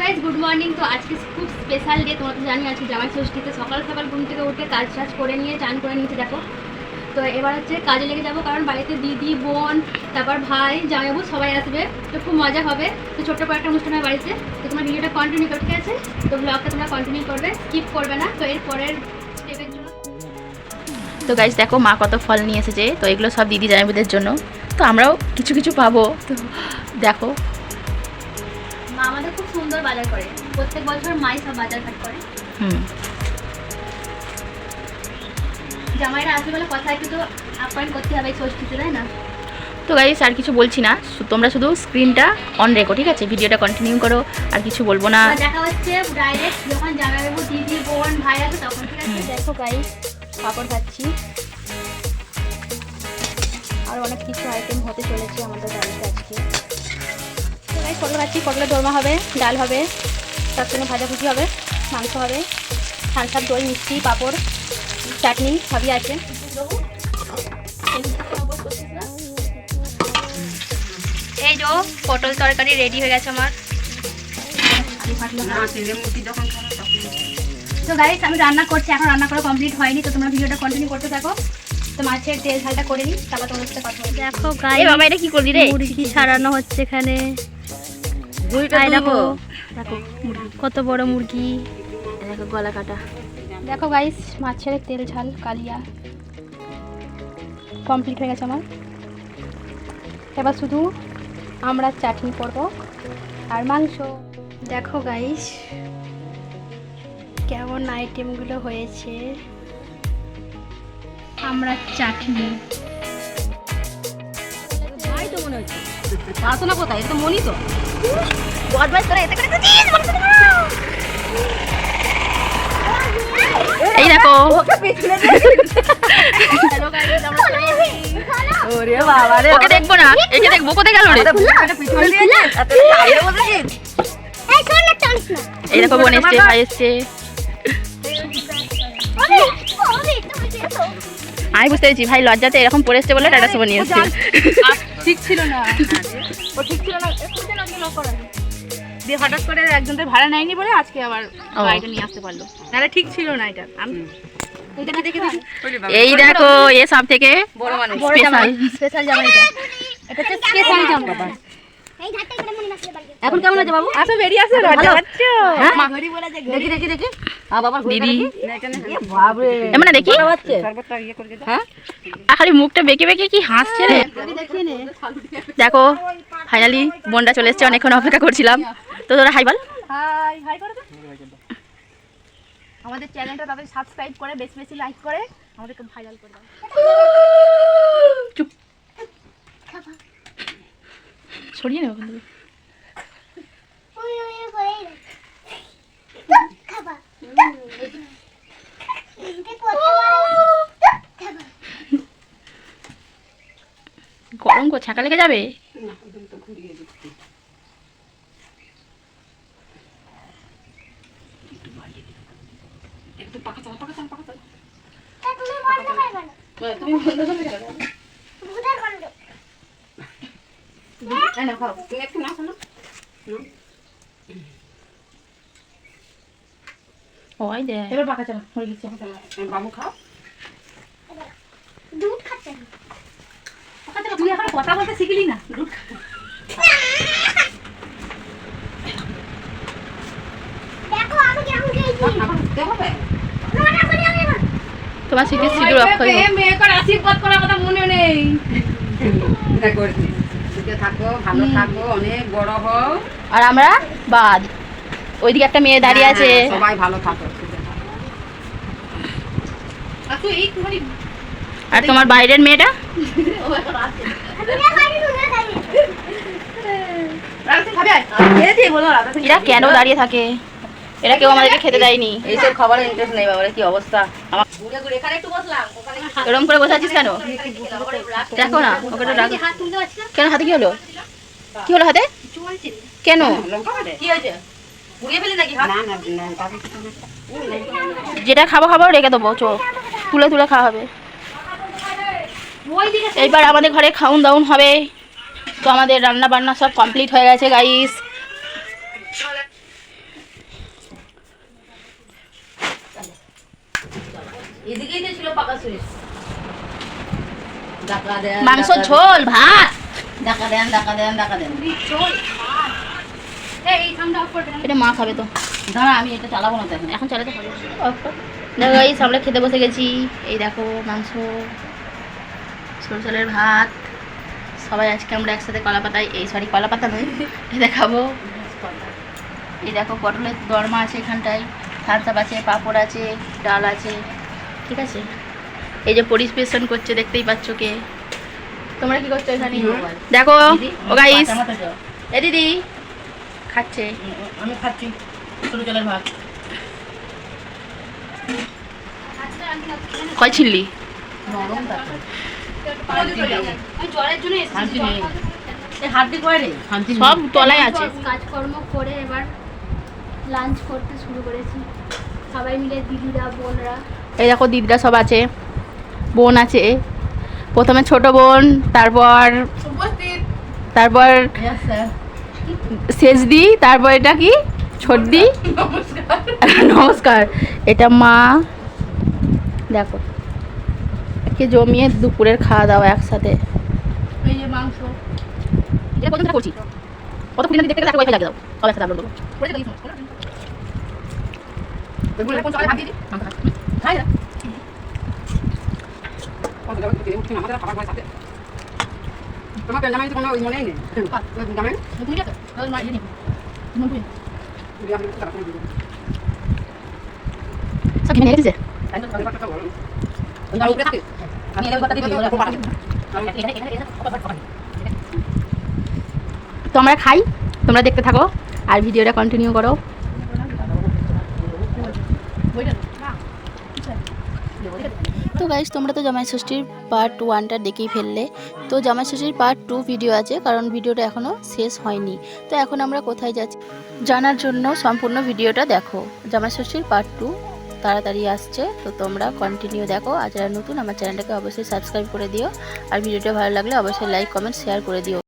Guys good morning তো আজকে খুব স্পেশাল ডে তোমরা তো জানি আজকে জামাই ষষ্ঠীতে সকাল সকাল ঘুম থেকে উঠে কাজ টাজ করে নিয়ে, চান করে নিয়েছে, দেখো। তো এবার হচ্ছে কাজে লেগে যাব, কারণ বাড়িতে দিদি, বোন, তারপর ভাই, জামাইবাবু সবাই আসবে। তো খুব মজা হবে। তো ছোট্ট করে একটা অনুষ্ঠান হয় বাড়িতে। তো তোমার ভিডিওটা কন্টিনিউ করতে আছে? তো ব্লগটা তোমরা কন্টিনিউ করবে স্কিপ করবে না। তো এর পরের স্টেপের জন্য তো গাইজ দেখো মা কত ফল নিয়ে এসেছে। তো এগুলো সব দিদি জামাইদের জন্য। তো আমরাও কিছু কিছু পাবো। তো দেখো। আমাদের খুব সুন্দর বাজার করে। প্রত্যেক বছর মাই সব বাজার ঘাট করে। হুম। জামাইরা আসবে বলে কথা একটু তো আপ্যায়ন করতে হবে ষষ্ঠীতে তাই না? তো গাইজ আর কিছু বলছি না। তোমরা শুধু স্ক্রিনটা অন রেখো ঠিক আছে? ভিডিওটা কন্টিনিউ করো আর কিছু বলব না। দেখা হচ্ছে ডাইরেক্ট যখন জামাইবাবু দিদি বোন ভাই আছে তখন ঠিক আছে? দেখো গাইস পাপড় খাচ্ছি। আর অনেক কিছু আইটেম হতে চলেছে আমাদের তো পটল খাচ্ছি পটলের দোরমা হবে ডাল হবে তার সঙ্গে ভাজাভুজি হবে মাংস হবে সানসার দই মিষ্টি পাঁপড় চাটনি সবই আছে। এই যে পটল তরকারি রেডি হয়ে গেছে আমার। তো গাইস আমি রান্না করছি এখন রান্না করা কমপ্লিট হয়নি তো তোমরা ভিডিওটা কন্টিনিউ করতে থাকো। তো মাছের তেল ঝালটা করে নিই তারপর তোমার সাথে কথা বলব দেখো গাই এ বাবা এটা কি করলি রে? মুরগি সারানো হচ্ছে এখানে। দেখো। দেখো কত বড় মুরগি। দেখো গলা কাটা। দেখো গাইস মাছের তেল ঝাল কালিয়া। কমপ্লিট হয়ে গেছে আমার। এবার শুধু আমরা চাটনি করব আর মাংস। দেখো গাইস কেমন আইটেমগুলো হয়েছে। আমরা চাটনি। পড়াশোনা কোথায়? এটা তো মনি তো। এই দেখো। ওকে দেখব না। একে দেখব কোথায় গেল রে? এই দেখো বোন এসছে ভাই এসছে। আমি বুঝতে পেরেছি ভাই লজ্জাতে এরকম পরে এসছে বলে টাটা শুভ নিয়ে এসছে। ঠিক ছিল না। ও ঠিক ছিল না দিয়ে হঠাৎ করে একজনদের ভাড়া নেয়নি বলে আজকে আবার বাইকটা গাড়িটা নিয়ে আসতে পারল। নাহলে ঠিক ছিল না এটা। আমি এই দেখো এ সব থেকে বড় মানুষ স্পেশাল স্পেশাল জামা এটা এটা হচ্ছে স্পেশাল জামা এখন কেমন আছে বাবু? আসো বেরিয়ে আসো লজ্জা পাচ্ছ দেখি দেখি দেখি। আ বাবা দিদি। বাবরে এমন না। দেখি। সর্বত্র ইয়ে হ্যাঁ? খালি মুখটা বেঁকে বেঁকে কি হাসছে রে? দেখো ফাইনালি বোনটা চলে এসছে অনেকক্ষণ অপেক্ষা করছিলাম। তো তোরা হাই বল। হাই হাই করে দে। আমাদের চ্যানেলটা তাদের সাবস্ক্রাইব করে বেশি বেশি লাইক করে আমাদেরকে ভাইরাল করে দাও। চুপ। সরিয়ে নেব কিন্তু গরম লেগে যাবে? ওই দে এবার পাকা চালা হয়ে গেছে বাবু খাও। তুই এখন কথা বলতে শিখলি না? তোমার স্মৃতির সিঁদুর অক্ষয় হোক। মেয়ে করে আশীর্বাদ করার কথা মনে নেই। থাকো ভালো থাকো অনেক বড় হও। আর আমরা বাদ। ওইদিকে একটা মেয়ে দাঁড়িয়ে আছে। হ্যাঁ, সবাই ভালো থাকো কাকু এইটুখানি আর তোমার বাইরের মেয়েটা? এরা কেন দাঁড়িয়ে থাকে? এরা কেউ আমাদেরকে খেতে দেয়নি। এইসব খাবারের ইন্টারেস্ট নেই বাবা কি অবস্থা? আমার এখানে একটু বসলাম ওখানে এরকম করে বসে আছিস কেন? দেখো না ওকে তো ডাক কেন হাতে কি হলো? কি হলো হাতে? কেন। যেটা খাব খাব রেখে দেবো চোখ তুলে তুলে খাওয়া হবে। এইবার আমাদের ঘরে খাউন দাউন হবে। তো আমাদের রান্না বান্না সব কমপ্লিট হয়ে গেছে গাইস মাংস ঝোল ভাত। ডাকা দেন ডাকা দেন এটা মা খাবে তো। দাঁড়া আমি এটা চালাবো না এখন। চালাতে হবে। খেতে বসে গেছি। এই দেখো মাংস। সরষালের ভাত। সবাই আজকে আমরা একসাথে কলা পাতায় এই সরি কলা পাতা নয় এই দেখাবো। এই দেখো পটলের দরমা আছে এখানটায়। থানসাপ আছে পাঁপড় আছে ডাল আছে ঠিক আছে? এই যে পরিবেশন করছে দেখতেই পাচ্ছ কে। তোমরা কি করছ এখানে? দেখো ও গাইস। এ দিদি খাচ্ছে। আমি খাচ্ছি জলের ভাত। কয় ছিল্লি? নরম সব তলায় আছে। কাজকর্ম করে এবার লাঞ্চ করতে শুরু করেছি। সবাই মিলে দিদিরা বোনরা। এই দেখো দিদিরা সব আছে। বোন আছে। প্রথমে ছোট বোন তারপর তারপর শেষ দি তারপর এটা কি? ছোট দি নমস্কার। এটা মা। দেখো। কে জমিয়ে দুপুরের খাওয়া দাওয়া একসাথে। এই যে মাংস। এটা করছি? কত কুড়ি দেখতে গেলে ওয়াইফাই লাগিয়ে দাও। সব একসাথে আপলোড করব। তোমার জামাই তো কোনো ওই মনেই নেই জামাই? সব কিনে আমি এর কথা দিই তো আমরা খাই, তোমরা দেখতে থাকো, আর ভিডিওটা কন্টিনিউ করো। তো গাইজ তোমরা তো জামাই ষষ্ঠীর পার্ট ওয়ানটা দেখেই ফেললে। তো জামাই ষষ্ঠীর পার্ট টু ভিডিও আছে, কারণ ভিডিওটা এখনও শেষ হয়নি। তো এখন আমরা কোথায় যাচ্ছি? জানার জন্য সম্পূর্ণ ভিডিওটা দেখো। জামাই ষষ্ঠীর পার্ট টু তাড়াতাড়ি আসছে, তো তোমরা কন্টিনিউ দেখো। আর যারা নতুন, আমার চ্যানেলটাকে অবশ্যই সাবস্ক্রাইব করে দিও। আর ভিডিওটা ভালো লাগলে অবশ্যই লাইক কমেন্ট শেয়ার করে দিও।